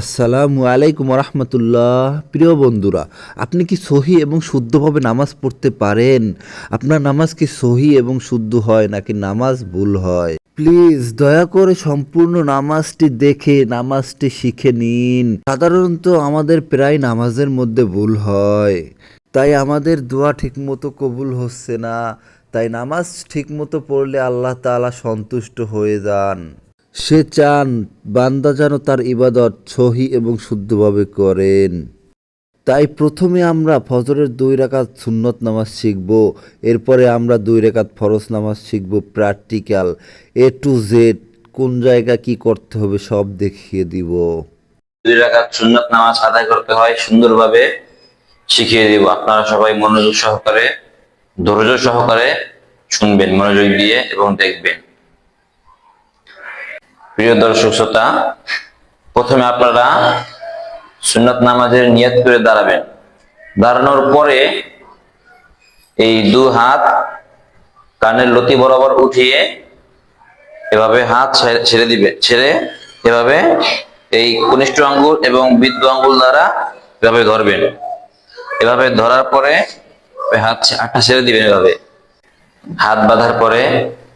আসসালামু আলাইকুম রহমতুল্লাহ প্রিয় বন্ধুরা, আপনি কি সহি এবং শুদ্ধভাবে নামাজ পড়তে পারেন? আপনার নামাজ কি সহি এবং শুদ্ধ হয় নাকি নামাজ ভুল হয়? প্লিজ দয়া করে সম্পূর্ণ নামাজটি দেখে, নামাজটি শিখে নিন। সাধারণত আমাদের প্রায় নামাজের মধ্যে ভুল হয়। তাই আমাদের দোয়া ঠিকমতো কবুল হচ্ছে না। তাই নামাজ ঠিকমতো পড়লে আল্লাহ তাআলা সন্তুষ্ট হয়ে যান। সে চান বান্দা যেন তার ইবাদত সহি এবং শুদ্ধভাবে করেন। তাই প্রথমে আমরা ফজরের দুই রাকাত সুন্নত নামাজ শিখব, এরপরে আমরা দুই রাকাত ফরজ নামাজ শিখব। প্র্যাকটিক্যাল, এ টু জেড, কোন জায়গা কি করতে হবে সব দেখিয়ে দিব। দুই রাকাত সুন্নত নামাজ আদায় করতে হয়, সুন্দরভাবে শিখিয়ে দিব। আপনারা সবাই মনোযোগ সহকারে, ধৈর্য সহকারে শুনবেন, মনোযোগ দিয়ে এবং দেখবেন। প্রিয় দর্শক শ্রোতা, প্রথমে আপনারা সুন্নত নামাজের নিয়ত করে দাঁড়াবেন। দাঁড়ানোর পরে এই দু হাত কানের লতি বরাবর উঠিয়ে এভাবে হাত ছেড়ে- দিবে, ছেড়ে এভাবে এই কনিষ্ঠ আঙ্গুল এবং বৃদ্ধ আঙ্গুল দ্বারা এভাবে ধরবেন। এভাবে ধরার পরে হাত হাতটা ছেড়ে দিবেন এভাবে। হাত বাঁধার পরে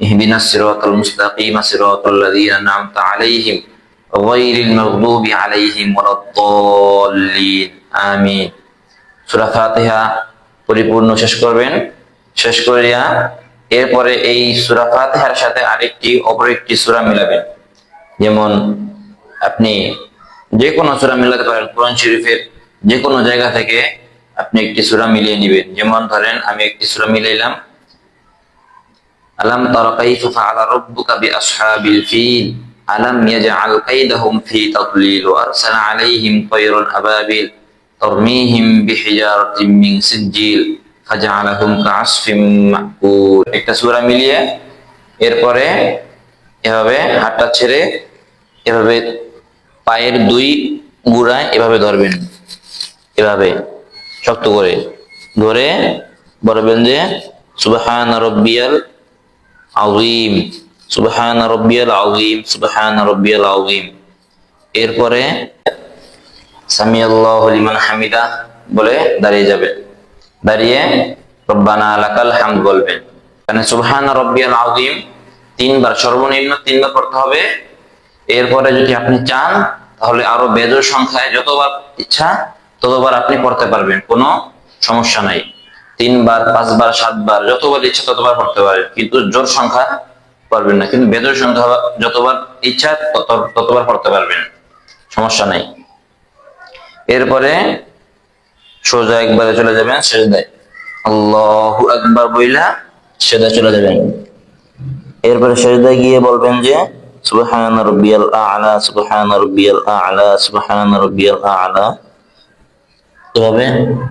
ইহদিনাস সিরাতাল মুস্তাকিম সিরাতাল লাযীনা আন'আমতা আলাইহিম গায়রিল মাগদুবি আলাইহিম ওয়ালাদ-দাল্লিন আমিন সূরা ফাতিহা পরিপূর্ণ শেষ করবেন। শেষ করিয়া এরপরে এই সূরা ফাতিহার সাথে আরেকটি, অপর একটি সূরা মিলাবেন। যেমন আপনি যে কোনো সূরা মিলাতে পারেন, কোরআন শরীফের যে কোনো জায়গা থেকে আপনি একটি সূরা মিলিয়ে নেবেন। যেমন ধরেন, আমি একটি সূরা মিলাইলাম আলাম তারা কাইফা ফাআলা রাব্বুকা বিআসহাবিল ফিল। আলাম ইয়াজআল কাইদাহুম ফি তাদলিল ওয়া আরসালা আলাইহিম তায়রান আবাবিল তরমিহিম বিহিজারাতিন মিন সিজিল ফাজআলাহুম কাআসফিম মাকুল। একটা সূরা মিলিয়ে এরপরে এভাবে হাতটা ছেড়ে এভাবে পায়ের দুই গুড়ায় এভাবে ধরবেন। এভাবে শক্ত করে। ধরে বলবেন যে, সুবহান রব্বিয়াল আযীম। সুবহান রব্বিয়াল আযীম, সুবহান রব্বিয়াল আযীম। এরপরে সামি আল্লাহু লিমান হামিদা বলে দাঁড়িয়ে যাবে। দাঁড়িয়ে রব্বানা লাকাল হামদ বলবেন। মানে সুবহান রব্বিয়াল আযীম, তিনবার সর্বনিম্ন তিনবার পড়তে হবে। এরপরে যদি আপনি চান, তাহলে আরও বেজোর সংখ্যায় যতবার ইচ্ছা ততবার আপনি পড়তে পারবেন, কোনো সমস্যা নাই। তিনবার, পাঁচবার, সাতবার, যতবার ইচ্ছা ততবার পড়তে পারবেন কিন্তু জোর সংখ্যা পারবেন না। কিন্তু বেজোর সংখ্যা যতবার ইচ্ছা তত- ততবার পড়তে পারবেন। সমস্যা নাই। এরপরে সোজা একবারে চলে যাবেন আল্লাহু আকবার বইলা সেজদায় চলে যাবেন। এরপরে গিয়ে বলবেন যে, সুবহান রাব্বিয়াল আ'লা, সুবহান রাব্বিয়াল আ'লা, সুবহান রাব্বিয়াল আ'লা। এভাবে,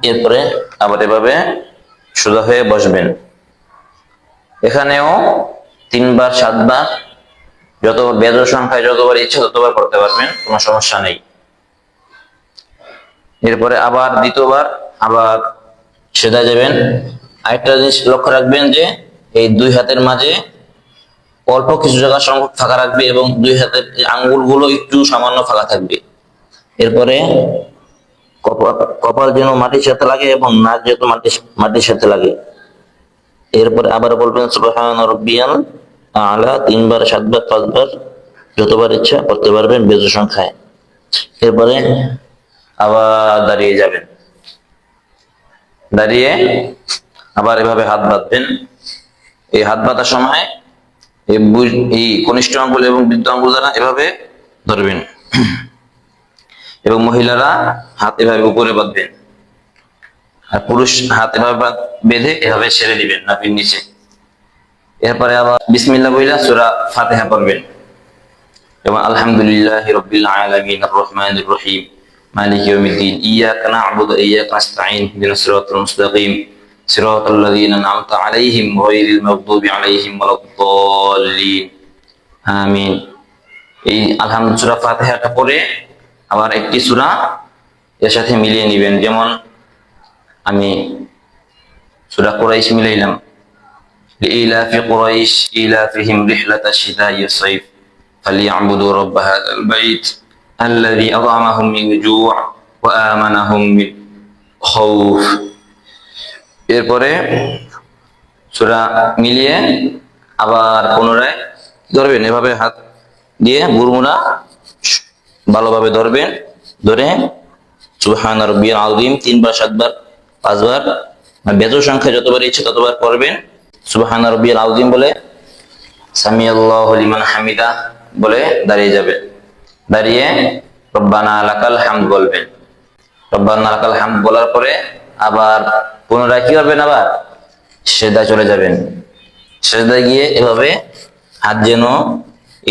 এরপরে আবার এভাবে সোজা হয়ে বসবেন। এখানেও তিনবার, সাতবার, যতবার বেদর সংখ্যায় যতবার ইচ্ছে ততবার করতে পারবেন, কোনো সমস্যা নেই। এরপরে আবার দ্বিতীয়বার, আবার সেদা যাবেন। আরেকটা জিনিস লক্ষ্য রাখবেন যে, এই দুই হাতের মাঝে অল্প কিছু জায়গা সংখ্যক ফাঁকা রাখবে এবং দুই হাতের আঙ্গুলগুলো একটু সামান্য ফাঁকা থাকবে। এরপরে কপাল- যেন মাটির সাথে লাগে এবং নাক যেন মাটির মাটির সাথে লাগে। এরপরে আবার বলবেন, সুবহান রব্বিয়াল আলা, তিনবার, সাতবার, পাঁচবার, যতবার ইচ্ছা করতে পারবেন বেজু সংখ্যায়। এরপরে আবার দাঁড়িয়ে যাবেন। দাঁড়িয়ে আবার এভাবে হাত বাঁধবেন। এই হাত বাঁধার সময় এই কনিষ্ঠ আঙ্গুল এবং বৃদ্ধ আঙ্গুল দ্বারা এভাবে ধরবেন। এবং মহিলারা হাত এভাবে উপরে বাঁধবেন আর পুরুষ হাত এভাবে বেঁধে এভাবে সেরে দিবেন নাপির নিচে। এরপরে আবার বিসমিল্লা বইলা সুরা ফাতেহা পড়বেন। এবং আলহামদুলিল্লাহ রবিল রহিম এই আলহামদুলিল্লাহ আবার একটি সূরা এর সাথে মিলিয়ে নেবেন যেমন আমি সূরা কুরাইশ মিলাইলাম لإيلاف قريش إيلافهم رحلة الشتاء والصيف فليعبدوا رب هذا البيت الذي أطعمهم من جوع وآمنهم من خوف এরপরে সূরা মিলিয়ে আবার পুনরায় ধরবেন এভাবে হাত দিয়ে বুরমুনা ভালোভাবে ধরবেন ধরে, সুবহান রব্বিয়াল আযীম, তিনবার, সাতবার, পাঁচবার বেজর সংখ্যা যতবার ইচ্ছে ততবার পড়বেন, সুবহান রব্বিয়াল আযীম বলে সামি আল্লাহু হামিদা বলে দাঁড়িয়ে যাবে। দাঁড়িয়ে, রব্বানা লাকাল হামদ বলবেন। রব্বানা লাকাল হামদ বলার পরে আবার পুনরায় কি করবেন আবার? সেদায় চলে যাবেন। সেদায় গিয়ে এভাবে হাত যেন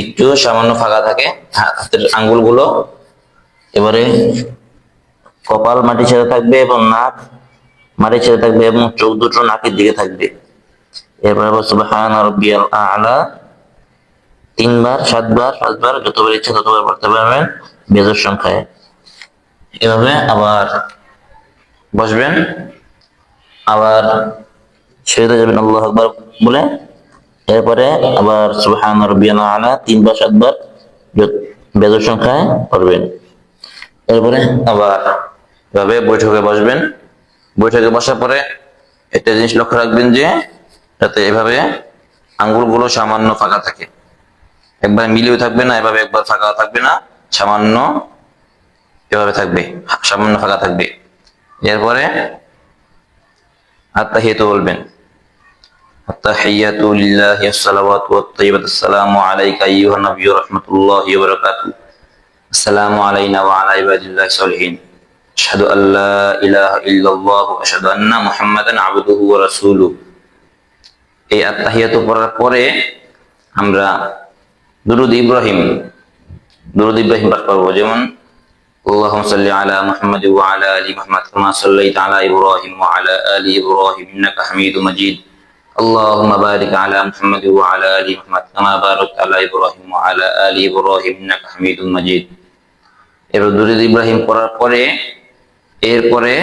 একটু সামান্য ফাঁকা থাকে হাতের আঙ্গুলগুলো। এবারে কপাল মাটি ছেড়ে থাকবে এবং নাক মাটি ছেড়ে থাকবে এবং চোখ দুটো নাকের দিকে থাকবে। এরপরে তিনবার, সাতবার, পাঁচবার, যতবার ইচ্ছা ততবার পড়তে পারবেন বেজর সংখ্যায়। এভাবে আবার বসবেন। আবার ছেড়ে যাবেন, আল্লাহ আকবার বলে এরপরে আবার সুবহান রাব্বিয়াল আ'লা তিনবার সাতবার বেজর সংখ্যায় পড়বেন। এরপরে আবার এভাবে বৈঠকে বসবেন। বৈঠকে বসার পরে একটা জিনিস লক্ষ্য রাখবেন যে, যাতে এভাবে আঙ্গুলগুলো সামান্য ফাঁকা থাকে। একবার মিলিয়ে থাকবে না, এভাবে একবার ফাঁকা থাকবে না, সামান্য এভাবে থাকবে, সামান্য ফাঁকা থাকবে। এরপরে আত্মাহিয়াতু বলবেন। আত্তাহিয়াতু লিল্লাহি আসসালাওয়াতু ওয়াত-তাইয়্যিবাতু আসসালামু আলাইকা আইয়ুহান নাবিয়্যু ওয়া রাহমাতুল্লাহি ওয়া বারাকাতুহু السلام علينا وعلى عباد الله الصالحين أشهد أن لا إله إلا الله وأشهد أن محمدا عبده ورسوله এই আত্মাহিয়াত পড়ার পরে আমরা দুরুদ ইব্রাহিম দুরুদ ইব্রাহিম পাঠ করবো যেমন اللهم صل على محمد وعلى ال محمد كما صليت على ابراهيم وعلى ال ابراهيم انك حميد مجيد اللهم بارك على محمد وعلى ال محمد كما باركت على ابراهيم وعلى ال ابراهيم انك حميد مجيد এবার দুরুদ ইব্রাহিম পড়ার পরে এরপরে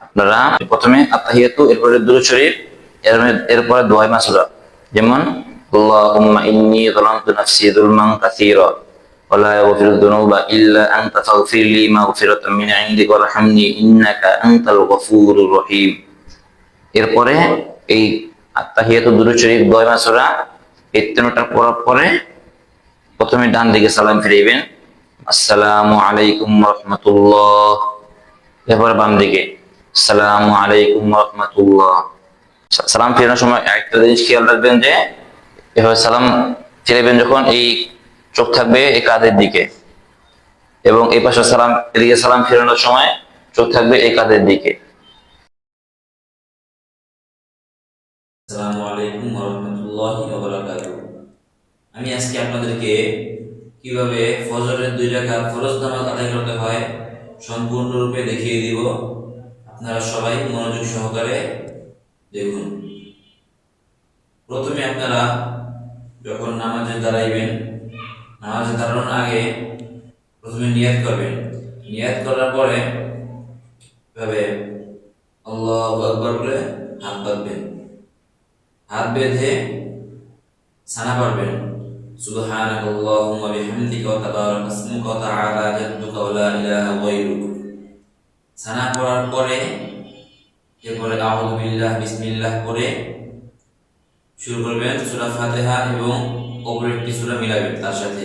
আপনারা প্রথমে আত্মাহিয়াতু এরপরে দুরুদ শরীফ এর- এরপরে দোয়াই মাসুরা যেমন আল্লাহুম্মা ইন্নী যালামতু নাফসি যুলমান কাসীরা ওয়া লা ইয়াগফিরু যুনুবা ইল্লা আনতা ফাগফির লি মাগফিরাতাম মিন ইনদিকা ওয়ারহামনি ইন্নাকা আনতাল গফুরুর রহিম এরপরে এই আত্মাহিয়াতু দুরুদ শরীফ দোয়াই মাসুরা এই তিনটা পড়ার পরে প্রথমে ডান দিকে সালাম ফিরাইবেন। আসসালামু আলাইকুম রহমতুল্লাহ। এরপরে বাম দিকে, আসসালামু আলাইকুম রহমতুল্লাহ। সালাম ফেরানোর সময় একটা জিনিস খেয়াল রাখবেন যে, এভাবে সালাম ফিরাবেন যখন এই চোখ থাকবে এই কাঁধের দিকে। এবং এই পাশে সালাম এদিকে সালাম ফেরানোর সময় চোখ থাকবে এই কাঁধের দিকে। আমি আজকে আপনাদেরকে কীভাবে ফজরের দুই রাকাত ফরজ নামাজ আদায় করতে হয় সম্পূর্ণরূপে দেখিয়ে দিব। আপনারা সবাই মনোযোগ সহকারে দেখুন। প্রথমে আপনারা যখন নামাজে দাঁড়াইবেন, নামাজে দাঁড়ানোর আগে প্রথমে নিয়াত করবেন। নিয়াত করার পরে এভাবে আল্লাহু আকবার বলে হাত বাঁধবেন। হাত বেঁধে সানা পারবেন। সুবহানাক আল্লাহুম্মা বিহামদিকা ওয়া তাবারাক ইসমুকা ওয়া তাআলা জাদ্দুকা ওয়া ইলাহা গায়রুক। সানা পড়ার পরে এরপরে আউযু বিল্লাহ, বিসমিল্লাহ পড়ে শুরু করবেন সূরা ফাতিহা এবং অপর একটি সূরা মিলাবেন তার সাথে।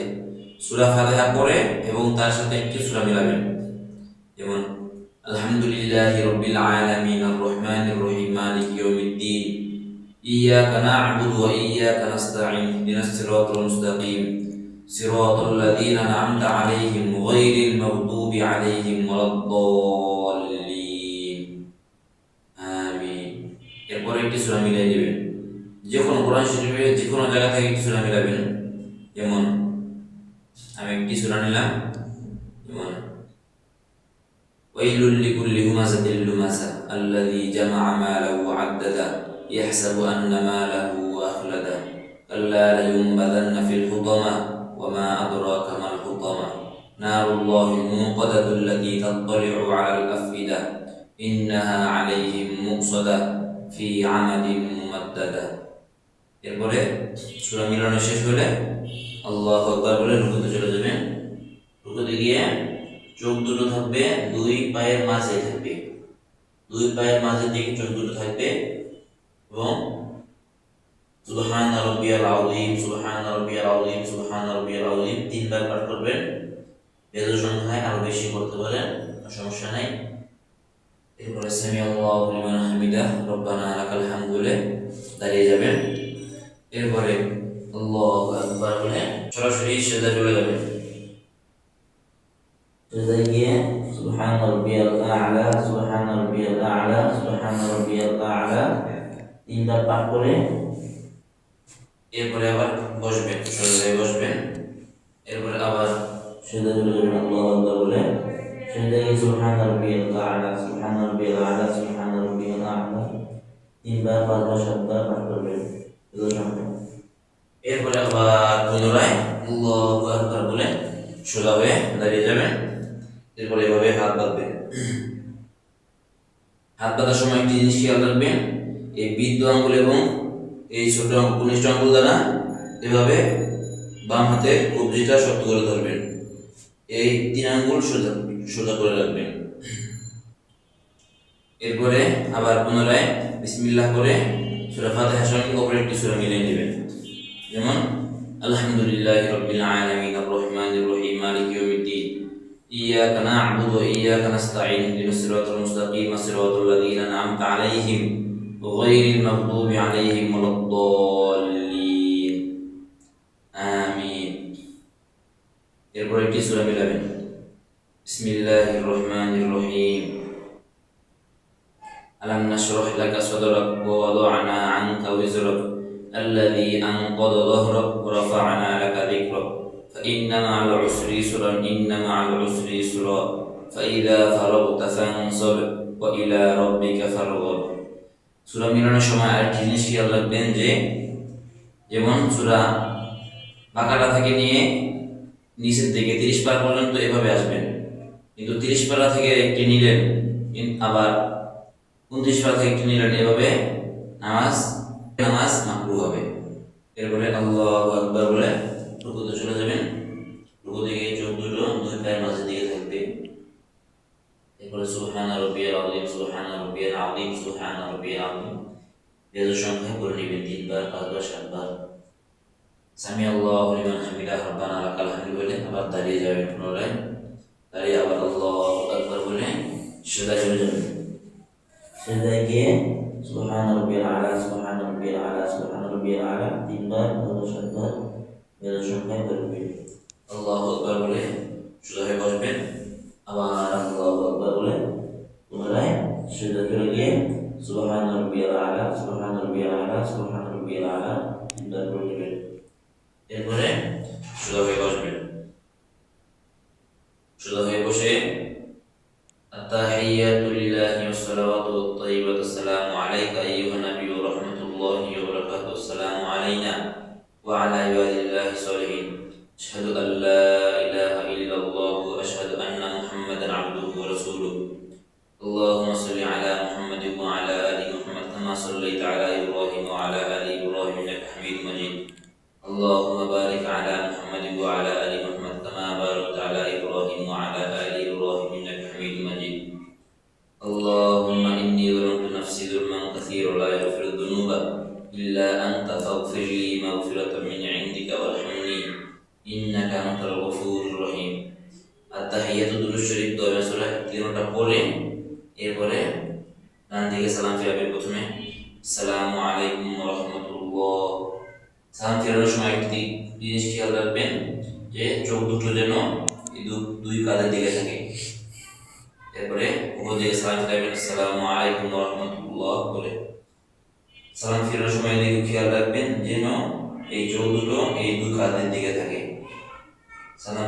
সূরা ফাতিহা পড়ে এবং তার সাথে একটি সূরা মিলাবেন। যেমন, আলহামদুলিল্লাহি রাব্বিল আলামিন আর রহমানির রহিম। إياك نعبد وإياك نستعين اهدنا الصراط المستقيم صراط الذين أنعمت عليهم غير المغضوب عليهم ولا الضالين آمين এরপরে একটি সূরা মিলিয়ে নেবেন যে কোনো কোরআন শরীফে যে কোনো জায়গা থেকে একটি সূরা মিলাবেন যেমন আমি একটি সূরা নিলাম যেমন ويل لكل همزة لمزة الذي جمع ماله وعدده يحسب أن ماله أخلده كلا لينبذن في الحطمة وما أدراك ما الحطمة نار الله الموقدة التي تطلع على الأفئدة إنها عليهم مؤصدة في عمد ممددة এরপরে সূরা মিলানো শেষ হলে আল্লাহ আকবার বলে রুকুতে চলে যাবেন রুকুতে গিয়ে চোখ দুটো থাকবে দুই পায়ের মাঝে থাকবে দুই পায়ের মাঝের দিকে চোখ দুটো থাকবে এবং সুবহান রাব্বিয়াল আযীম সুবহান রাব্বিয়াল আযীম সুবহান রাব্বিয়াল আযীম তিনবার পাঠ করবেন। বেজো সংখ্যায় আরও বেশি করতে পারেন সমস্যা নাই। এরপরে সামি আল্লাহু লিমান হামিদা রব্বানা লাকাল হামদু বলে দাঁড়িয়ে যাবেন। এরপরে আল্লাহু আকবার বলে সরাসরি সেজদা চলে যাবেন। সেজদায় গিয়ে সুবহান রাব্বিয়াল আ'লা সুবহান রাব্বিয়াল আ'লা সুবহান রাব্বিয়াল আ'লা তিনবার পাঠ করে এরপরে আবার বসবেন সেজদায় বসবেন এরপরে আবার সেজদা চলে যাবেন আল্লাহু আকবার বলে। সেজদায় গিয়ে সুবহান রাব্বিয়াল আ'লা সুবহান রাব্বিয়াল আ'লা সুবহান রাব্বিয়াল আ'লা তিনবার, পাঁচবার, সাতবার পাঠ করবেন এরপরে আবার পুনরায় আল্লাহু আকবার বলে সোজা হয়ে দাঁড়িয়ে যাবেন এরপরে এভাবে হাত বাঁধবেন হাত বাঁধার সময় একটি জিনিস খেয়াল রাখবেন এই বৃদ্ধ আঙ্গুল এবং এই ছোট আঙ্গুল কনিষ্ঠ আঙ্গুল দ্বারা এভাবে বাম হাতে কবজিটা শক্ত করে ধরবেন এই তিন আঙ্গুল সোজা সোজা করে রাখবেন এরপরে আবার পুনরায় বিসমিল্লাহ করে সূরা ফাতিহার সঙ্গে অপর একটি সূরা মিলিয়ে নেবেন যেমন আলহামদুলিল্লাহ রাব্বিল আলামিন আর রহমানির রহিম মালিক ইয়াউমিদ্দিন إياك نعبد وإياك نستعين اهدنا الصراط المستقيم صراط الذين أنعمت عليهم غير المغضوب عليهم ولا الضالين آمين এরপর একটি সূরা মিলাবেন বিসমিল্লাহির রহমানির রহিম ألم نشرح لك صدرك ووضعنا عنك وزرك الذي أنقض ظهرك ورفعنا لك ذكرك فإن مع العسر يسرا إن مع العسر يسرا فإذا فرغت فانصب وإلى ربك فارغب সূরা মিলানোর সময় আর জিনিস খেয়াল রাখবেন যে, যেমন সূরা বাঁকাটা থেকে নিয়ে নিচের দিকে তিরিশ পার পর্যন্ত এভাবে আসবেন। কিন্তু তিরিশ পারা থেকে একটি নিলেন আবার উনত্রিশ পারা থেকে একটি নিলেন, এভাবে নামাজ নামাজ মাকরু হবে। এরপরে আল্লাহ আকবার বলে রুকুতে চলে যাবেন। রুকু থেকে চোখ দুটো দুই পায়ের মাঝের এরপরে সুবহান রাব্বিয়াল আযীম সুবহান রাব্বিয়াল আযীম সুবহান রাব্বিয়াল আযীম। বেজোর সংখ্যায় করে নেবেন তিনবার, পাঁচবার, সাতবার। সামি আল্লাহ লিমান হামিদা রব্বানা লাকাল হামদু বলে, আবার দাঁড়িয়ে যাবেন পুনরায়। দাঁড়িয়ে আবার আল্লাহ আকবার বলে সেদা চলে যাবেন। সেদায় গিয়ে সুবহান রাব্বিয়াল আলা সুবহান রাব্বিয়াল আলা সুবহান রাব্বিয়াল আলা। তিনবার, পাঁচবার, সাতবার বেজোর সংখ্যায় করবেন আল্লাহ আকবার বলে, সোজা হয়ে বসবেন। আবার আল্লাহ আকবার বলে পুনরায় সেদা চলে গিয়ে সুবহান রাব্বিয়াল আলা সুবহান রাব্বিয়াল আলা সুবহান রাব্বিয়াল আলা তিনবার করে নেবেন এরপরে সোজা হয়ে বসবেন اللهم صل على محمد وعلى آل محمد كما صليت على إبراهيم وعلى آل إبراهيم إنك حميد مجيد. اللهم بارك على محمد وعلى آل محمد كما باركت على إبراهيم وعلى آل إبراهيم إنك حميد مجيد. اللهم إني ظلمت نفسي ظلما كثيرا لا يغفر الذنوب إلا أنت فاغفر لي مغفرة من عندك وارحمني. إنك أنت الغفور الرحيم. التحية دون شريف دوامة سورة 31 পড়ে এরপরে ডান দিকে সালাম ফিরাবেন প্রথমে। আসসালামু আলাইকুম রাহমাতুল্লাহ। সালাম ফেরানোর সময় একটি জিনিস খেয়াল রাখবেন যে চোখ দুটো যেন দুই কাঁধের দিকে থাকে। এরপরে উপর দিকে সালাম ফিরাবেন আসসালামু আলাইকুম রাহমাতুল্লাহ বলে। সালাম ফেরানোর সময় এদিকে খেয়াল রাখবেন যেন এই চোখ দুটো এই দুই কাঁধের দিকে থাকে। সালাম